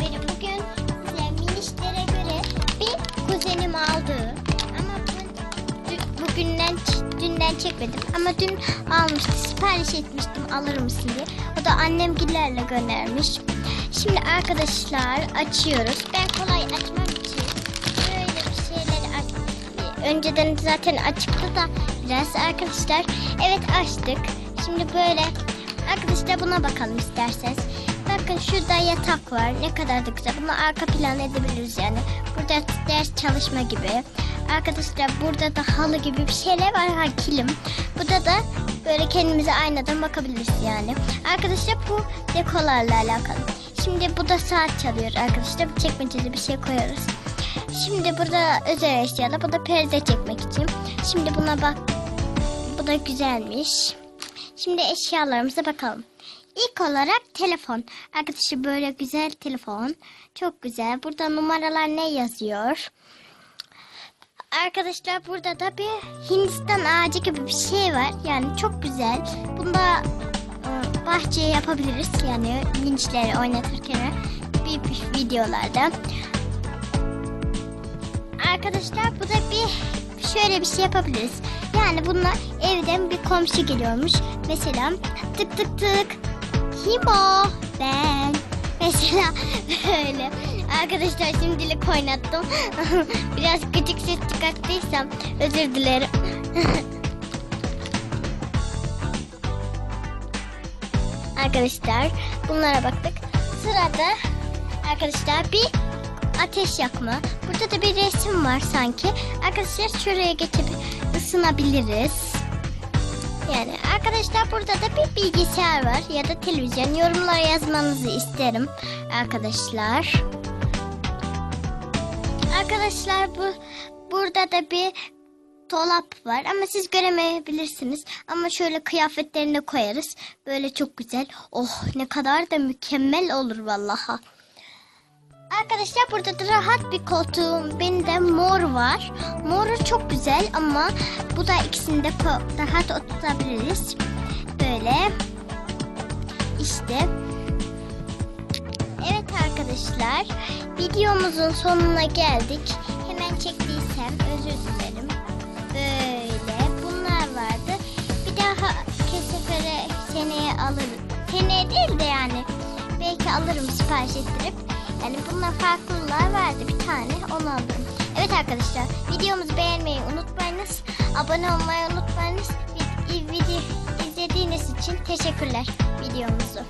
beni bugün size minişlere göre bir kuzenim aldı. Ama dü- bugünden dünden çekmedim ama dün almıştı sipariş etmiştim alır mısın diye. O da annemgillerle göndermiş. Şimdi arkadaşlar açıyoruz. Ben kolay açmam için böyle bir şeyleri aç. Önceden zaten açıktı da biraz arkadaşlar. Evet açtık. Şimdi böyle arkadaşlar buna bakalım isterseniz. Bakın şurada yatak var. Ne kadar da güzel. Bunu arka plan edebiliriz yani. Burada ders çalışma gibi. Arkadaşlar burada da halı gibi bir şeyler var. Ha kilim. Burada da böyle kendimize aynadan bakabiliriz yani. Arkadaşlar bu dekolarla alakalı. Şimdi bu da saat çalıyor arkadaşlar. Bir çekmecede bir şey koyuyoruz. Şimdi burada özel eşyalar. Bu da perde çekmek için. Şimdi buna bak. Bu da güzelmiş. Şimdi eşyalarımıza bakalım. İlk olarak telefon. Arkadaşlar böyle güzel telefon. Çok güzel. Burada numaralar ne yazıyor? Arkadaşlar burada da bir Hindistan ağacı gibi bir şey var. Yani çok güzel. Bunda e, bahçeye yapabiliriz. Yani vinçleri oynatırken bir, bir videolarda. Arkadaşlar bu da bir şöyle bir şey yapabiliriz. Yani bunlar evden bir komşu geliyormuş. Mesela tık tık tık. Kim o? Ben. Mesela böyle. Arkadaşlar şimdilik oynattım. Biraz küçük ses çıkarttıysam özür dilerim. Arkadaşlar bunlara baktık. Sırada arkadaşlar bir ateş yakma. Burada da bir resim var sanki. Arkadaşlar şuraya geçip ısınabiliriz. Yani arkadaşlar burada da bir bilgisayar var ya da televizyon. Yorumlara yazmanızı isterim arkadaşlar. Arkadaşlar bu burada da bir dolap var ama siz göremeyebilirsiniz. Ama şöyle kıyafetlerini koyarız. Böyle çok güzel. Oh ne kadar da mükemmel olur vallaha. Arkadaşlar burada da rahat bir koltuğum. Benim de mor var. Moru çok güzel ama bu da ikisini de rahat oturtabiliriz. Böyle. İşte. Evet arkadaşlar. Videomuzun sonuna geldik. Hemen çektiysem özür dilerim. Böyle. Bunlar vardı. Bir daha kesefere seneye alırım. Seneye değil de yani. Belki alırım sipariş ettirip. Yani bunlar farklılar vardı bir tane onu aldım. Evet arkadaşlar videomuzu beğenmeyi unutmayınız. Abone olmayı unutmayınız. Vi- Video izlediğiniz için teşekkürler videomuzu.